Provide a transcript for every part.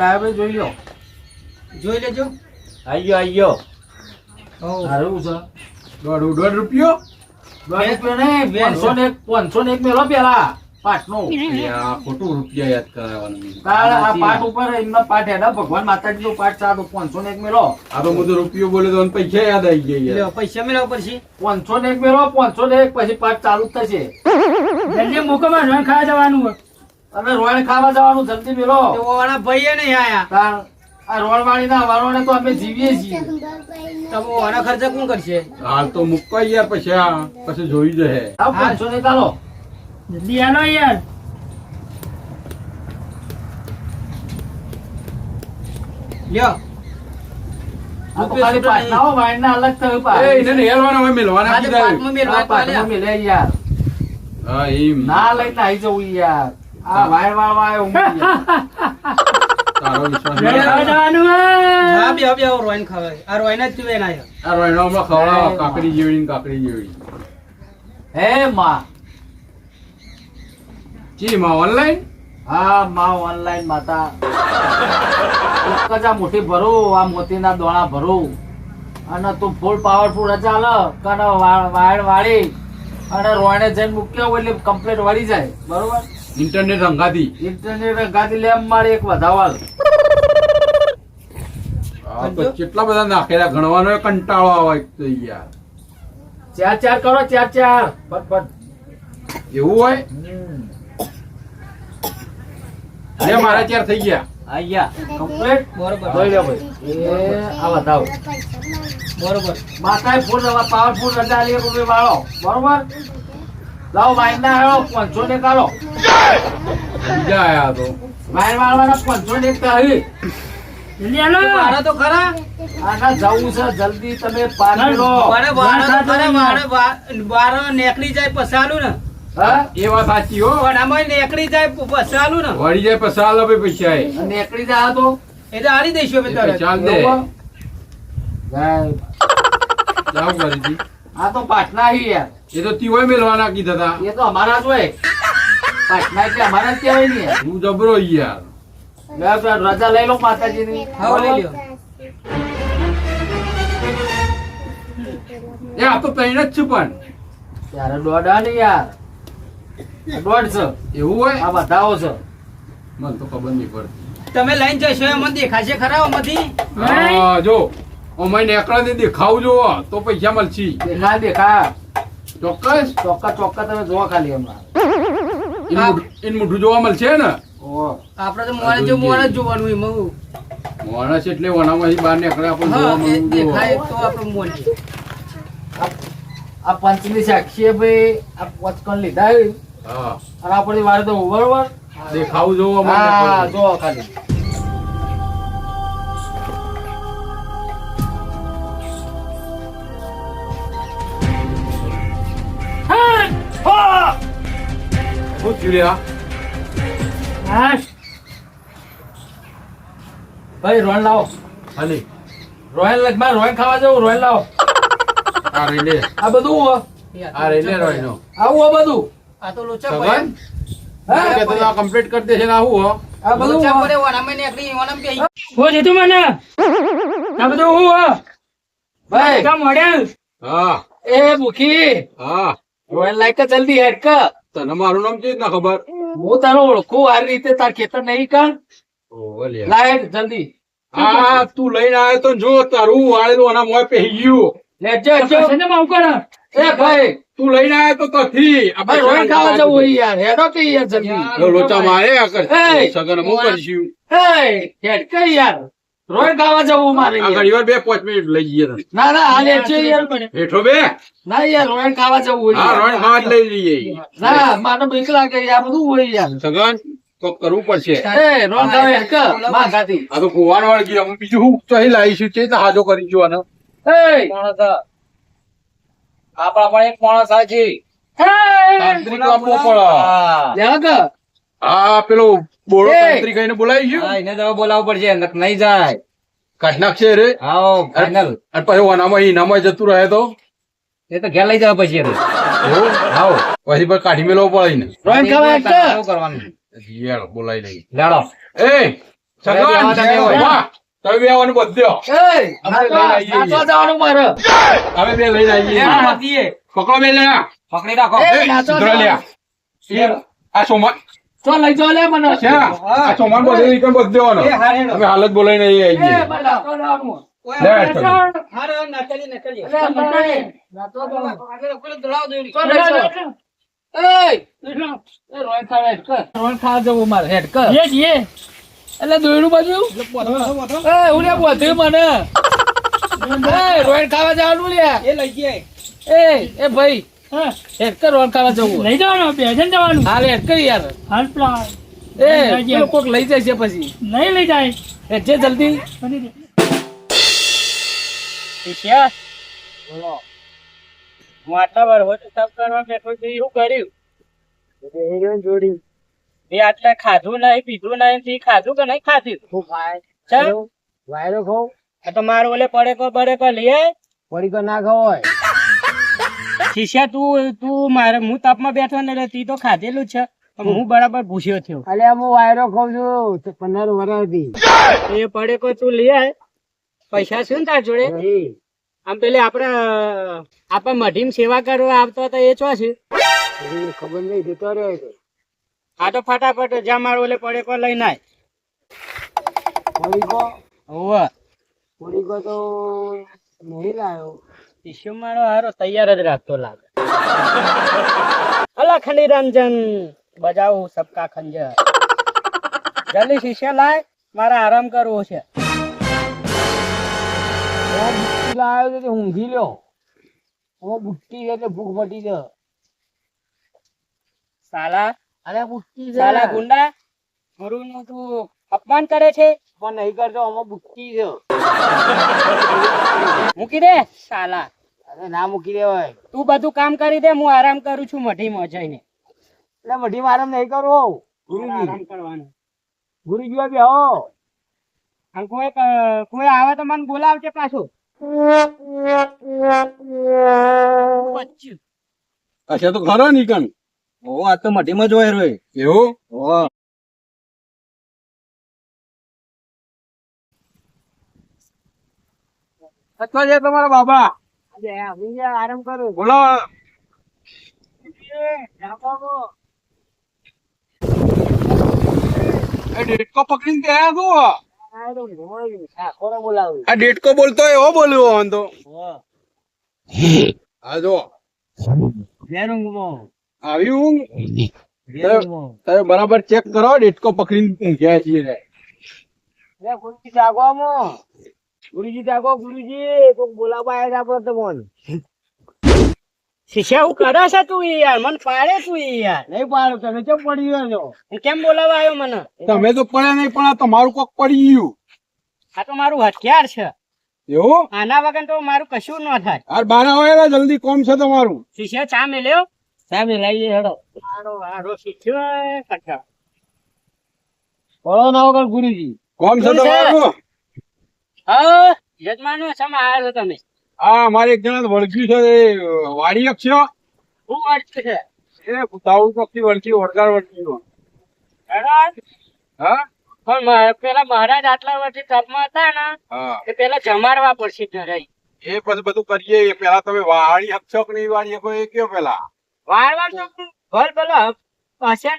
આવ્યો જોઈ લો. જોઈ લેજો. આઈ ગયો આઈ ગયો. સારું છે. દોઢ દોઢ રૂપિયો? દોઢ રૂપિયો નહીં પાંચસો. ને એક પાંચસો ને એક મેળો પેલા પાટનો ખોટું રૂપિયા યાદ કરાવવાનું તાળ આ પાટ ઉપર એમનો પાટ હેડા ભગવાન માતાજી નો પાટ સાદો પાંચસો ને એક મેળો આ તો બધું રૂપિયો બોલે તો પૈસા યાદ આવી ગયા પૈસા મેળવવા પડશે. પાંચસો ને એક મેળો પાંચસો ને એક પછી પાટ ચાલુ જ થશે. જલ્દી મૂકોમાં રોણ ખાવા જવાનું અને રોયણ ખાવા જવાનું જલ્દી મેલો. તે ભાઈ ભાઈએ નહીં આયા. આ રોણવાણી ના વારોને તો અમે જીવીએ છીએ. તો ઓવાના ખર્ચા કોણ કરશે? હાલ તો મૂકવા યાર પછી આ પછી જોઈ જશે. આવ પાંચસો ને ચાલો જલ્દી આલો યાર. લ્યો. આ તો ખાલી પાટના હો, વાયરના અલગ થયું પાટ. એ એને નેરવાના હોય મેલવાના આજે કીધા પાટમાં મેળવા આ પાટમાં મિલે યાર. હા એમ. ના લઈને આવી જવું યાર. આ વાય વાય આવ્યો હું તારો વિશ્વાસ રોણ ખાવા. હા. બે બે રોઈન ખવાય આ રોઈન જ ના આ રોયણો હમણાં ખવડાવો કાકડી જેવડી કાકડી જેવડી હે માં. ચી માં ઓનલાઈન હા માં ઓનલાઈન માતા. એક જ આ મુઠ્ઠી ભરું આ મોતીના દોણા ભરું. અને તું ફૂલ પાવરફુલ રજા લ કને વાળ વાયર વાળી. અને રોયણે જઈને મૂક્યો એટલે કમ્પ્લેટ વળી જાય. બરોબર? ઇન્ટરનેટ રંગાતી. ઇન્ટરનેટ ગાદી લેમ મારે એક વધાવાલ. કેટલા બધા નાખેલા ગણવાનો કંટાળો આવે તો યાર. ચાર ચાર કરો ચાર ચાર. ફટ ફટ. એવું હોય? લે મારા ચાર થઈ ગયા. આયા કમ્પ્લીટ બરોબર. જોઈ લો ભાઈ. એ આ વધાવો. બરોબર. માતાએ ફૂલ પાવરફુલ રજા લે રૂપિયા વાળો. બરોબર? લાવો માઇન ના હેળો પાંચસો ને કાઢો બીજા આયા તો. માઇન વાળવાના પાંચસો ને વાળા તો ખરા. આના જવું છે જલ્દી તમે પાણી લો વાળે વાળા તો ખરા વાળે વા- વાળા નીકળી જાય પસાલું ને. હા? એ વાત સાચી હો. પણ આમાં નેકડી જાય પસાલું ને. વળી જાય પછી હાલ પૈસા એ. અને નીકળી તો. એ તો હારી દઈશું અમે દે? જાય. દી. આ તો પાટના હી યાર. એ તો તીઓય મેલવાના કીધા હતા. એ તો અમારા જ હોય. પાટના એટલે અમારા જ કહેવાય ને. હું જબરો યાર. રજા લઈ લો માતાજીની. હા લઈ લ્યો. એ આ તો તૈણ જ છું પણ. ત્યારે દોઢ ને યાર. દોઢ છે. એવું હોય? આ બધાઓ છે. મને તો ખબર નહીં પડતી. તમે લઈને જશો એમાં દેખાશે ખરા આમાંથી હા જો. અમારે નેકળાને દેખાવ જોવો તો પૈસા મળશે. દેખા દેખા ચોક્કસ ચોક્કસ ચોક્કસ તમે જોવા ખાલી હમણાં મોઢું- જોવા મળશે ને? તો જો જ જોવાનું એમાં માણસ એટલે વણામાંથી બહાર નીકળે આપણે જોવા એ દેખાય તો આપણે આ- આ પંચની સાક્ષીએ ભાઈ આ વચકણ લીધા હા. અને આપણે વારે તો બરોબર દેખાવ જોવા હા જોવા ખાલી. શું થયું લે આ? હા ભાઈ રોયણ લાવો હાલી રોયણ લગમાં રોયણ ખાવા જવું રોયણ લાવો આ રહી લે આ બધું. આ રહી લે રોયનો. આવું હો બધું આ તો લોચા સગન? હા, કે તો આ કરી દેશે ને આવું આ બધું લોચા જતું મને આ બધું ભાઈ કામ મળ્યા હા એ મુખી હા લાઈક કે જલ્દી હેડ કર તને મારું નામ છે ના ખબર હું તારો ઓળખું આ રીતે તાર ખેતર નહીં કર ઓહો લે. જલ્દી આ તું લઈને આવ્યો તો જો તારું વાળેલું આના મોંએ પહેરી ગયું લેજો માં ઉકળ એ ભાઈ તું લઈને આવ્યો તો તથી ખાવા જવું યાર હેડો કે યાર જલ્દી લોચા મારે આ કર! સગન હું કરીશું એ હેડ કે યાર રોયણ ગાવા જવું મારે આ યાર. બે પાંચ મિનિટ લઈ જઈએ ના ના હાલ હેડજો યાર હેઠો બે. ના યાર રોડ ખાવા જવું હોય હા રોડ ખાવા જ લઈ જઈએ ના મને બીક લાગે યાર બધું હોય યાર. સગન કોક કરવું પડશે. એ રોડ ગાવે હેડમાં ગાતી. આ તો કુવાન વળગી અમે બીજું હું તો લાવીશું છે તો હાજો કરીશું આનો એ. આપણા પણ એક માણસ આ છે. તાંત્રિક આપવો પડે. કે. આ પેલો બોળો કહીને બોલાવી ગયો? હા એને દવા બોલાવવું પડશે નહીં જાય. કાઢ નાખશે રે? આવો અને પછી વનામાં ઈનામાં જતું રહે તો? એ તો ઘેર લઈ જવા પછી રે આવો પછી પછી કાઢી મેળવવો પડે ને રોયણ ખાવા કરવાનું. યાર બોલાવી લઈ લાડો. એ સગવાન તમે હોય. વાહ, તમે બે આવવાનું બધ્યો એ, અમે જવાનું મારે. અમે બે લઈને આવીએ. પકડો બે લેણા પકડી રાખો. એ, સુધરા લ્યા. આ સોમન લઈ લે મને. છે આ બધે અમે હાલત બોલાઈને એ, એટલે દોયડું બાજુ? એ ઉડે મને. રોહિત રોયણ ખાવા જવાનું લે એ લઈ ગયા એ એ ભાઈ. હા. જવું લઈ જવાનું બેસન જવાનું. હાલ હેડ યાર. હાલ પેલા એ કોક લઈ જાય છે પછી. નહીં લઈ જાય. હેડ જલ્દી. બની દે. હું આટલા વાર હોટલ સાફ કરવા બેઠો છું એવું કર્યું? જોડી એ આટલા ખાધું નહીં પીધું નહીં ખાધું કે નહીં ખાધું? ચાલ વાયરો ખાવ? આ તો મારો ઓલે પડે કો પડે કો લઈ આય. પડી તો ના ખવાય. શિષ્યા તું તું મારે હું તાપમાં બેઠો ને એટલે તી તો ખાધેલું છે. હું બરાબર ભૂસ્યો થયો. અલે હું વાયરો ખાઉં છું. પંદર વર્ષથી એ પડે કો તું લઈ આય. પૈસા શું ને તાર જોડે? આમ પેલે આપડે આપણે મઢીમ સેવા કરવા આવતો હતો એ ચો છે? ખબર નહીં જતો રહ્યો છે. આ તો ફટાફટ જા મારો ઓલે પડે કો લઈને આય. પડી કો હોવે. પડી કો તો નહીં લાયો. શિષ્યો મારો હારો તૈયાર જ રાખતો લાગે. અલા ખંડી રંજન બજાવું સબકા ખંજર. જલ્દી શિષ્ય લાય મારે આરામ કરવો છે. લાયો છે ઊંઘી લ્યો. હું બુટ્ટી છે ભૂખ મટી છે. સાલા અરે બુટ્ટી સાલા ગુંડા ગુરુનું તું અપમાન કરે છે? પણ નહીં કરતો આમાં બુટ્ટી છે. મૂકી દે સાલા. અરે ના મૂકી દેવાય. તું બધું કામ કરી દે હું આરામ કરું છું મઢીમાં જઈને. એટલે મઢી આરામ નહીં કરવો ગુરુજી. આરામ કરવાનો. ગુરુજી બેહો અને કોઈ કોઈ આવે તો મને બોલાવજે પાછું. અચ્છા તો ખરો નીકળ ઓ આ તો મઢીમાં જ હોય રોય એવું? અથવા જે તમારા બાબા. આરામ કરો. બોલો. ડેટકો પકડીને ત્યાં શું આ ડેટકો બોલતો એવો બોલ્યો હોન તો. હા. જો આવી ઊંઘ? તમે બરાબર ચેક કરો ડેટકો પકડીને ઊંઘ્યા છીએ. ગુરુજી આમાં ગુરુજી. કોક બોલાવવા આવ્યા છે આપડે તમને શિષ્યા હું કરે છે તું યાર? મને પાડે તું યાર? નહીં પાડો તમે કેમ પડી ગયો કેમ બોલાવા આવ્યો મને? તમે તો પડ્યા નહીં પણ આ તમારું કોક પડી ગયું. આ તો મારું હથિયાર છે. એવું? આના વગર તો મારું કશું ન થાય. આ બારા વાળા જલ્દી કોમ છે તમારું. શિષ્યા ચા મેલ્યો? સામે લાવીએ હેડો. મારો હારો શિષ્યો કઠા. બોલો ના વગર ગુરુજી. કોમ છે છે? તમારું? હા યજમાનો શેમાં આવ્યા છો તમે. આ અમારે એક જણા વળગ્યું છે એ વાડી છે. હું અર્થ છે? એ તાવું પક્ષી વળગાર હા? પણ પેલા મહારાજ આટલા વર્ષથી તપમાં હતા ને હા. એ પેલા જમાડવા પડશે ધરાઈ એ પછી બધું કરીએ પેલા તમે વાળી હકશો કે નહીં વાડી હકો એ કયો પેલા? વાળવા તો હું ભલ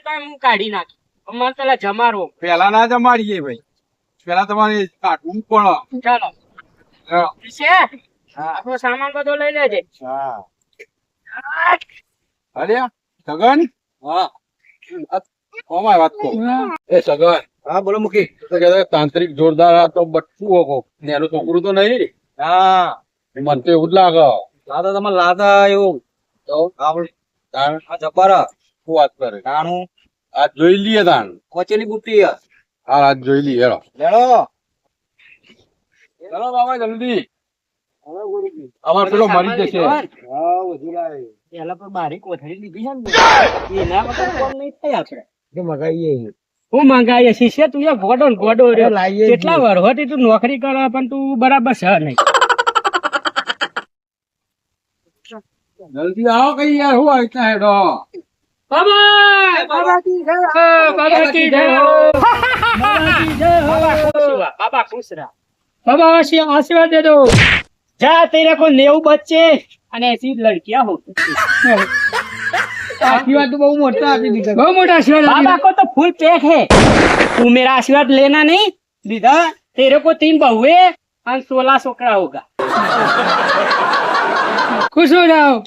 તો હું કાઢી નાખી. મને પેલા જમાડવો પેલા ના જમાડીએ ભાઈ. પેલા તમારે કાઢવું પડે. ચાલો. આપણો સામાન બધો લઈ લેજે. અરે સગન? હા. ઓમાય વાત કહો. એ સગન. હા બોલો મુખી. તો કહેતા તાંત્રિક જોરદાર આ તો બટકું હોકો ને એનું છોકરું તો નહીં. હા. મને તો એવું જ લાગે. લાદા તમે લાદા એવું. તો? આ જબ્બારા. શું વાત કરે? તાણું. આ જોઈ લઈએ તાણ. કોચેલી બુટ્ટી હા આજ જોઈ લઈએ હેડો લેડો ચલો બાબા જલ્દી. અમાર પેલો મરી જશે. પેલા પર બારી કોથળી લીધી છે ને એના વગર કોમ નહીં થાય આપણે. કે મગાઈએ હું મંગાવીએ શિષ્ય તું એ ગોડો ને ગોડો રહ્યો. લાવીએ કેટલા વર્ષોથી તું નોકરી કરો પણ તું બરાબર છે નહીં. જલ્દી આવો કઈ યાર હું આવી હેડો. બાબા! બાબા કી જય. બાબા કી જય. બાબા ખુશરા બાબા આશીર્વાદ દે દો જા તેરે કો નેવું બચ્ચે અને એસી લડકિયા હો. આશીર્વાદ તો બહુ મોટા આપી દીધા. બહુ મોટા આશીર્વાદ બાબા કો તો ફૂલ પેક હે. તું મેરા આશીર્વાદ લેના નહીં? દીધા તેરે કો તીન બહુએ અને સોલા છોકરા હોગા. ખુશ હો જાઓ.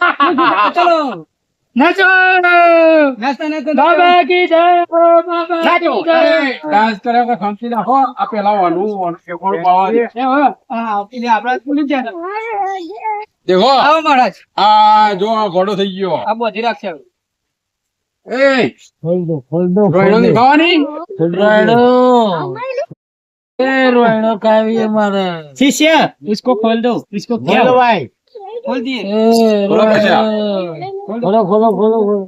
ચલો. નાચો નાસ્તા નાસ્તા બાબા કી જય હો બાબા નાચો. કી જય ડાન્સ કરે કે ખમતી નાખો આ પેલા વાનું વાનું એકોડું પાવા દે એ હો. હા, આપીને આપણા ભૂલી ગયા દેખો આવો મહારાજ આ જો આ ઘોડો થઈ ગયો આ બધી રાખશે એ રોયણો ની ખાવાની शिष्य इसको खोल दो इसको क्या हुआ है ખોલ દીએ ખોલો પછી ખોલો ખોલો ખોલો ખોલો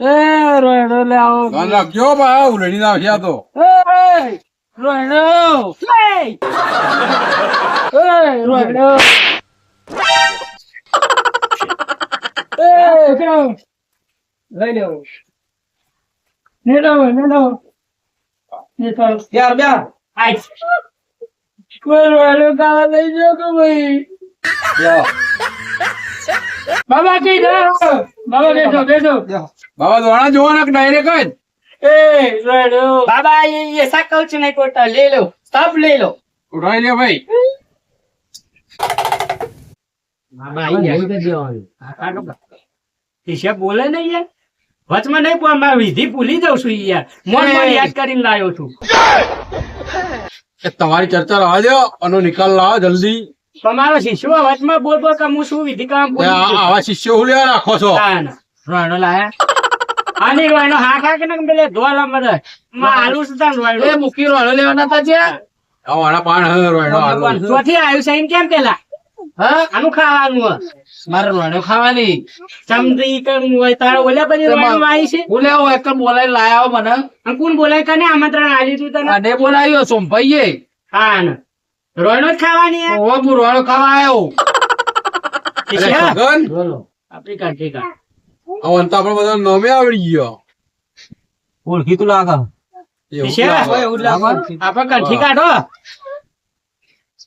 એ રોયડો લે આવો ધ્યાન રાખજો બા ઉલડી ના આ તો એ રોયડો એ રોયડો એ કેમ લઈ લેવો નેડો નેડો ને ને ચાલો. યાર બે आई બોલવાનો કાળા થઈ ગયો કે ભાઈ. બાબા કઈ ના બાબા બેસો બેસો બાબા દોણા જોવાના ડાયરેક્ટ જ? એ રેડો. બાબા એ એ સાકલ છે ને કોટા લઈ લો. સ્ટફ લઈ લો. ઉડાઈ લે ભાઈ. બાબા આઈ બોલે ને યાર. વચમાં નહીં પણ વિધિ ભૂલી જાઉં છું યાર. મોન યાદ કરીને લાવ્યો છું. એ તમારી ચર્ચા રહેવા દો આનો નિકાલ લાવો જલ્દી. તમારો શિષ્યો માં બોલ બોલ કે હું શું વિધિ કામ આવા શિષ્યો હું લેવા રાખો છો. રોયડો લાયા. આની હા ખા કે ને પેલે ધોલા મદદમાં આલુ સુધા તાન એ રોયડો. મૂકી રોયડો લેવાના હતા જ્યાં? આ પાણ રોયડો આલો. ચોથી આવ્યું છે એમ કેમ પેલા? આનું ખાવાનું મારે રોયડો ખાવાની. ચમચી હોય તારો ઓલા પછી રોયનો આવી છે? હું લેવો એક બોલાવી લાયા હો મને. અને કોણ બોલાય કને આમંત્રણ આલ્યું તું તને. અને બોલાયો સોમભાઈએ હા ને રોયનો જ ખાવાની હું? રોયડો ખાવા આવ્યો બોલો. આપણી બધા નામે આવડી ગયો. ઓળખી તું લાગે એવું લાગે. આપણે કાઠી કાઢો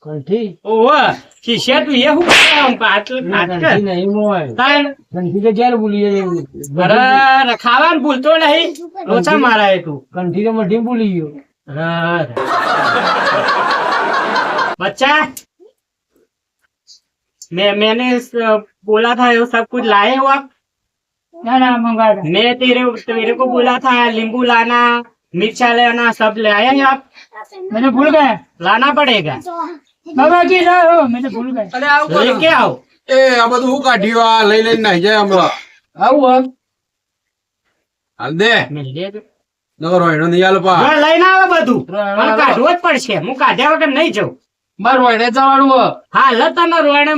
કંઠી ઓહો શિષ્ય તું એ હું કરે આમ આટલું આટલું? નહીં મોય તાણ. કંઠી તો જ્યારે ભૂલી જાય અરે ખાવાનું ભૂલતો નહીં લોચા મારાય તું કંઠી તો મઢી ભૂલી ગયો अरे। बच्चा मैं मैंने स- बोला था वो सब कुछ लाए हो आप ના ના મંગાવ્યા मैं तेरे तेरे को बोला था नींबू लाना मिर्चा लाना सब ले आए हैं आप મેં તો ભૂલ ગયા लाना पड़ेगा બાબાજી ના રોયણે જવાનું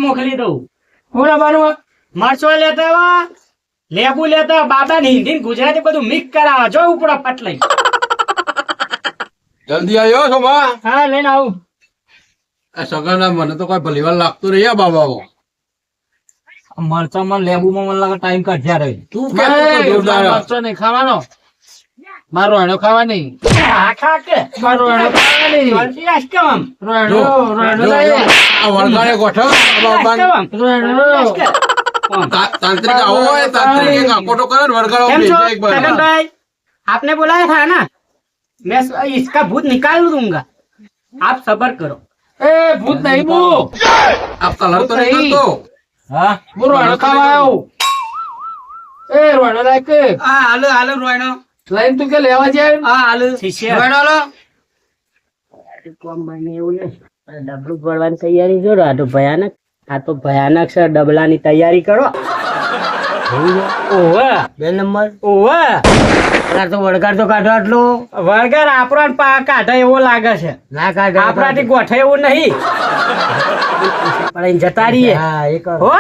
મોકલી દઉં. હું રમવાનું મરચો લેતા આવા લેબુ લેતા બાબા ને હિન્દી ગુજરાતી બધું મિક્સ કરાવવા. જો ઉપડો પટલાઈ. જલ્દી આવ્યો છો હા લઈને આવું. સગન મને તો કોઈ ભલીવાર લાગતું નહીં આ બાબા મરચામાં લેબુમાં મને લાગે ટાઈમ કાઢ્યા રહે તું કે તું તો જોરદાર મરચો નહીં ખાવાનો માર રોયડો ખાવાની હા ખા કે માર રોયડો ખાવાની જલ્દી આજ કેમ આમ? રોયડો જો, રોયડો જો, લઈ જો, આ વળગાડે ગોઠવ આ આજ બાબાને. કેમ આમ? રોયડો આજ કે? આમ. તા- તાંત્રિક આવો હોય તાંત્રિક એક આકોટો કરે ને વળગાડો કેમ છો ભેજે એક બાર. छगन भाई आपने बुलाया था ना मैं इसका भूत निकाल दूंगा आप सबर करो એ ભૂત નહીં બુ આ કલર તો નહીં. કરતો? હા? હું રોયડો ખાવા આવ્યો એ રોયડો લાયક હા હાલો હાલો રોયનો લઈને તું કે લેવા જાય? હા હાલો. શિષ્ય ડબલું ભરવાની તૈયારી કરો આ તો ભયાનક આ તો ભયાનક છે ડબલાની તૈયારી કરો. ઓવા બે નંબર. ઓવે તાર તો વળગાડ તો કાઢો આટલું. વળગર આપણો પા એવો લાગે છે. ના કાઢો. આપણાથી ગોઠે એવું નહીં. પણ જતા રહીએ. હા એ હો?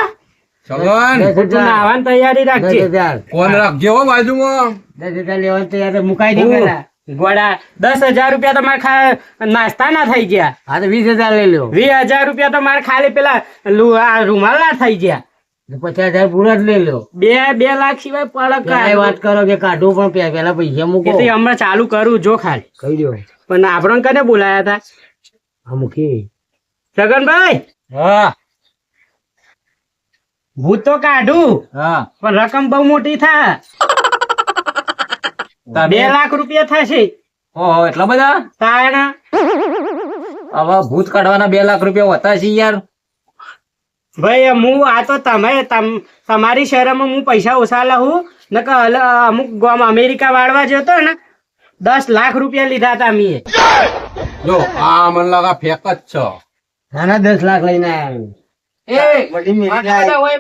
છગન તૈયારી રાખજે. દસ હજાર. ફોન રાખજો બાજુમાં. દસ હજાર લેવા તૈયાર મુકાઈ દે પેલા. ગોળા દસ હજાર રૂપિયા તમારે ખા નાસ્તા ના થઈ ગયા. હા તો વીસ હજાર લઈ લો વીસ હજાર રૂપિયા તો મારે ખાલી પેલા રૂમાલ ના થઈ ગયા. પચાસ હજાર પૂરા જ લઈ લો બે બે લાખ સિવાય પડે પેલા વાત કરો કે કાઢું પણ પેલા પૈસા મૂકો. હમણાં ચાલુ કરું જો ખાલી. કહી દો પણ આપણને કને બોલાયા હતા? હા મૂકી. છગનભાઈ હા. ભૂત તો કાઢું. હા. પણ રકમ બહુ મોટી થાય. બે લાખ રૂપિયા થશે. ઓહો એટલા બધા? તાણ હવે ભૂત કાઢવાના બે લાખ રૂપિયા હોતા છે યાર. ભાઈ હું આ તો તમે તમ- તમારી શહેરમાં હું પૈસા ઓછા હું. નકર અમુક ગામ અમેરિકા વાળવા જતો ને દસ લાખ રૂપિયા લીધા હતા મીએ જો આ મને લાગે ફેક જ છો. નાના દસ લાખ લઈને આવ્યા એ.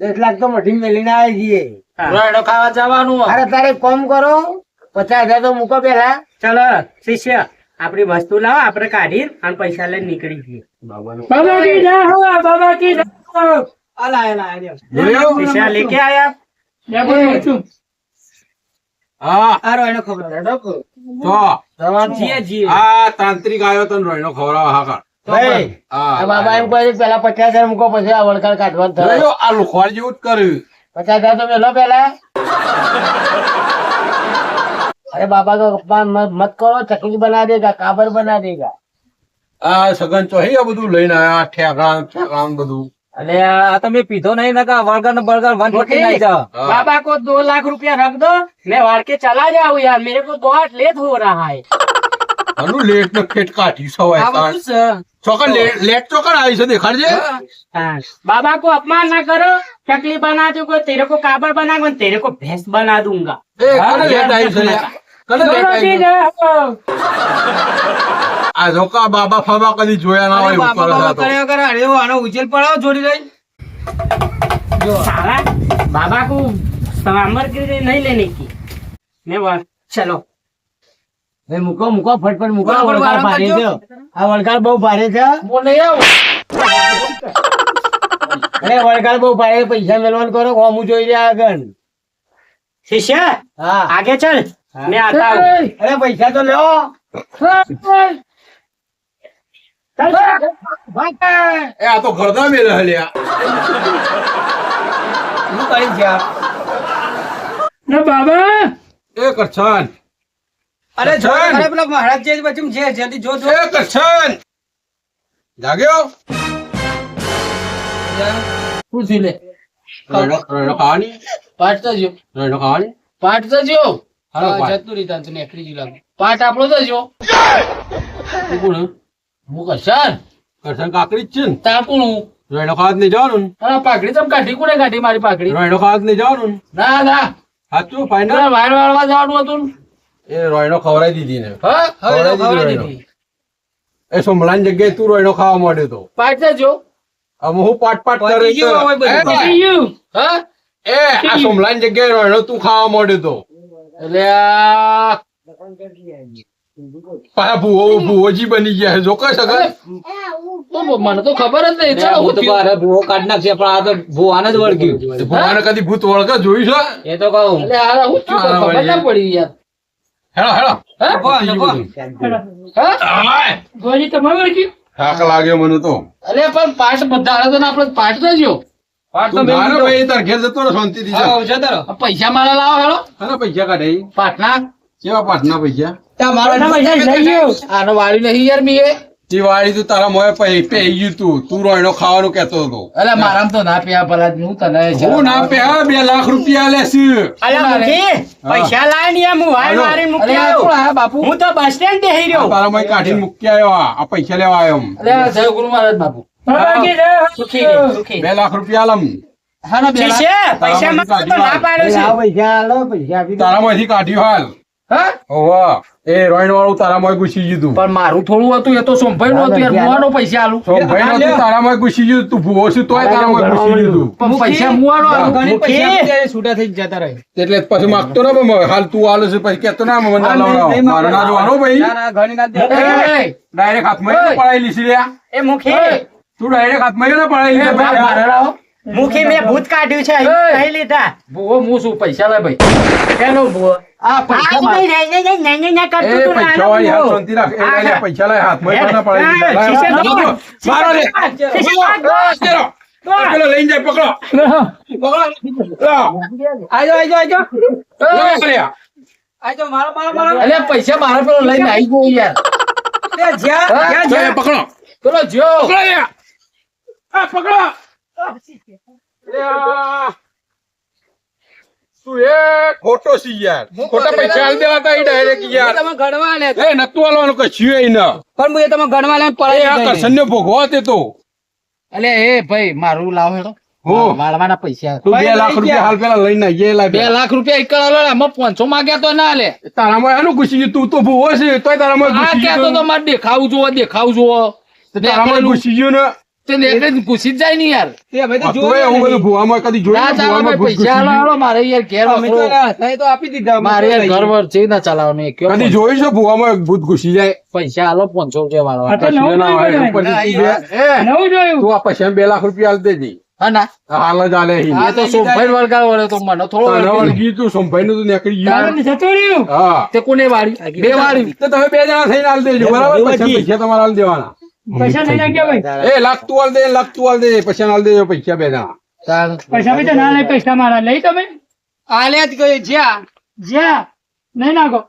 દસ લાખ તો મઢી મેલીને આવી જઈએ. ખાવા જવાનું. અરે તારે કોમ કરો પચાસ હજાર તો મૂકો પેલા. ચલો શિષ્ય. આપણી વસ્તુ લાવો આપણે કાઢી અને પૈસા લઈને નીકળી જઈએ. બાબા કી જય હો બાબા કી જય હો. અલા અલા ખબર હા તાંત્રિક બાબા એમ કહે પેલા પચાસ હજાર મૂકો પછી આ વળકાર કાઢવાનું આ લુખવાડ કર્યું. પચાસ હજાર તો મેલો પેલા अरे बाबा को अपमान मत मत करो चकली बना देगा काबर बना देगा આ સગન ચોહી આ બધું લઈને આયા ઠેકાણ ઠેકાણ બધું અલે આ તમે પીધો નહીં નકા બર્ગર ને બર્ગર વન ફોર્ટી નાઈ જાઓ હા. बाबा को दो लाख रुपया रख दो मैं वाड़ के चला जाऊँ यार मेरे को दो आठ लेट हो रहा है આનું લેટ ને ફેટ કાઢી સવાય તાણ. ચોકન લેટ લેટ ચોકન આવી છે દેખાડજે हाँ, बाबा को अपमान ना करो चकली बना दूंगा तेरे को काबर बना दूंगा तेरे को भैंस बना दूंगा એ કને લેટ આવી છે આ રોકા બાબા ફાબા કદી જોયા ના હોય ઉપર કર્યો કરે અરે આનો ઉછેલ પડાવ જોડી રહી જો. સાલા બાબા કો સામર કરી નહીં લેને કી? ને વાત ચલો. એ મૂકો મૂકો ફટફટ મૂકો. વળગાર ભારે છે. આ વળગાર બહુ ભારે છે. હું નહીં આવું. અરે વળગાર બહુ ભારે પૈસા મેળવાનું કરો કોમું જોઈ રહ્યા આગળ. શિષ્ય હા. આગે ચાલ. મેં આતા અરે પૈસા તો લ્યો. એ આ તો ઘરદા મેં રહેલ્યા શું કરી છે ને બાબા! એ કરછન અરે જો અરે પેલા મહારાજ જે બચું છે જેથી જો જો. એ કરછન જાગ્યો? શું લે. પાટ તો જો. પાટ તો જો. હાલો જતું રીતા તને ગયું લાગે. પાટ આપણો તો જો. કોણ હે? કરશન? કરછન કાકડી જ છે ને. તા કોણ હું? રણો ખાવા નહીં જવાનું ને? પાકડી તમે કાઢી કોને કાઢી મારી પાકડી રોયડો ખાત નહીં જવાનું ના. ના સાચું ફાઈનલ વાયર વાળવા જવાનું હતું એ રોયડો ખવડાવી દીધી ને. હા ખવડાવી દીધી એ સોમલાની જગ્યાએ તું રોયડો ખાવા માંડ્યો તો. પાટ જો. હવે હું પાટ પાટ કરે તો- એ, પતી હા? એ આ સોમલાની જગ્યાએ રોયડો તું ખાવા માંડ્યો તો. પાછા ભૂવો ભૂવોજી બની ગયા જો કઈ શકે મને તો ખબર જ નહીં. ચાલો હું થયું? ભૂવો કાઢ નાખશે પણ આ તો ભૂવાને જ વળગ્યું. ભૂવાને કદી ભૂત વળગે? જોયું છે? એ તો કહું. એટલે આ હું ખબર ના પડી યાર. હેલો હેલો હા? ગોળી તમારે વળગી થાક લાગ્યો મને તો. અલે પણ પાઠ બધા તો આપડે આપણે પાટ તો જો તું તાર ઘેર જતો રહો શાંતિથી જા. આ પૈસા મારા લાવો હેલો. આના પૈસા કાઢે પાટના? કેવા પાટના પૈસા? આનો વાળી નહીં યાર મી એ. તું તારા મોએ પેઈ ગયું તું. તું રોયનો ખાવાનું કેતો હતો. અલે મારામ તો ના પ્યા ભલા હું તને હું ના પ્યા બે લાખ રૂપિયા લેશે અલા પૈસા લાય ને હું વાળ મારી અલે આવ્યો. બાપુ? હું તો બસ સ્ટેન્ડ બેહી રહ્યો. તારા કાઢીને મૂકી આવ્યો આ. પૈસા લેવા આવ્યો. અલે જય ગુરુ મહારાજ બાપુ. રહે, રહે. બે લાખ રૂપિયા આલમ. હા ના બે લાખ. શિષ્ય પૈસા માંગતો તો ના પાડ્યો છે. આ પૈસા આલો પૈસા આપી દો. તારામાંથી કાઢ્યું હાલ. હા? એ રોઈન વાળું તારામાં ઘૂસી ગયું પણ મારું થોડું હતું એ તો સોમભાઈ નું હતું યાર પૈસા આલું. ભાઈ નતું તારામાં ઘૂસી ગયું તું ભૂવો છું તોય તારામાં ઘૂસી ગયું પણ પૈસા મુવાનો આલું. મૂકી. એટલે પછી માગતો ના પણ હાલ તું આલે છે પછી કેતો ના મને ના લાવડાવો. મારે ના જોવાનો ભાઈ. ડાયરેક્ટ હાથમાં પડાઈ લીધી લ્યા. એ મુખી. તું ડાયરેક્ટ હાથમાં ભાઈ. મારે લાવો. મુખી મેં ભૂત કાઢ્યું છે. નહીં લીધા. ભૂવો હું શું પૈસા લે ભાઈ? કેનો ભૂવો? આ પૈસા પૈસા લે, હાથમાં. શીશે પેલો લઈને જાય પકડો. પકડો આજો આજો આજો. આજો મારો મારો મારો. અલ્યા પૈસા મારા પેલો લઈને આવી ગયો યાર. પકડો. પેલો જો પકડો. આ પકડો. તું એ? ખોટો છી યાર. ખોટા પૈસા આલી દેવા તા ઈ યાર. તમે ગણવા લે. એ નતું આલવાનું કશું ય ન. પણ હું તમે ગણવા લે પડાઈ આ દીધા કરસનને તે તો. અલ્યા એ ભાઈ મારું લાવ હેડો. વાળવાના પૈસા. તું બે લાખ રૂપિયા હાલ પેલા લઈને આઈ લે બે લાખ રૂપિયા એક આલો પાંચસો માંગ્યા તો ના લે. તારામાં એનું ઘૂસી ગયું તું તો ભૂવો છે તોય તારામાં આ કહેતો તો મારે દેખાવું જોવો દેખાવું જોવો તારામાં ઘૂસી ગયું ને. તે નેકળે ઘૂસી જ જાય ને યાર. તે અમે તો જોયું હું બધું ભૂવામાં કદી જોયું ના ચાલો ભૂવામાં ભાઈ ઘૂસ પૈસા ઘૂસી આલો મારે યાર ઘેર અમે તો વપરો. તો આપી દીધા મારે યાર ઘર વર છે ના ચલાવવાનું એ કદી જોયું છે ભૂવામાં ભૂત ઘૂસી જાય? પૈસા આલો પાંચસો રૂપિયા વાળવા આ તો નવું જોયું બે- નવું જોયું. તું આ પૈસા બે લાખ રૂપિયા આલ દેજે. હા ના. હાલ જ આલે એ તો સોમભાઈ વળગાડ વળે તો મને થોડો વળગી. વળગી તું સંભાઈ નું નીકળી ગયું. જતું રહ્યું. હા. તે કોને વાળી? બે વાળી. તો તમે બે જણા થઈને આલ દેજો બરાબર? પૈસા પૈસા તમારે આલ દેવાના. પૈસા નહીં નાખ્યા ભાઈ? એ લાખ તું દે લાખ તું દે પૈસા આલ દેજો પૈસા બે પૈસા બી તો ના લઈ પૈસા મારા. લઈ તમે આલ્યા જ ગયો જ્યાં? જ્યાં? નહીં નાખો.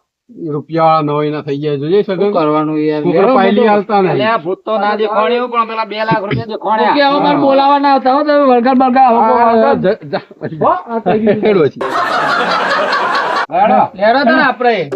રૂપિયા વાળા નવાઈ થઈ જાય જોજે સગન. કરવાનું યાર? પાયલી આલતા નહીં. અલ્યા ભૂત તો ના દેખાણ્યું પણ પેલા બે લાખ રૂપિયા દેખાણ્યા. કે હવે બોલાવા ના આવતા હો તમે વળગાડ બળગાડ આવો કોઈ આ વળગાડ. જ- જા, પછી. હેડો લેડો તો આપણે.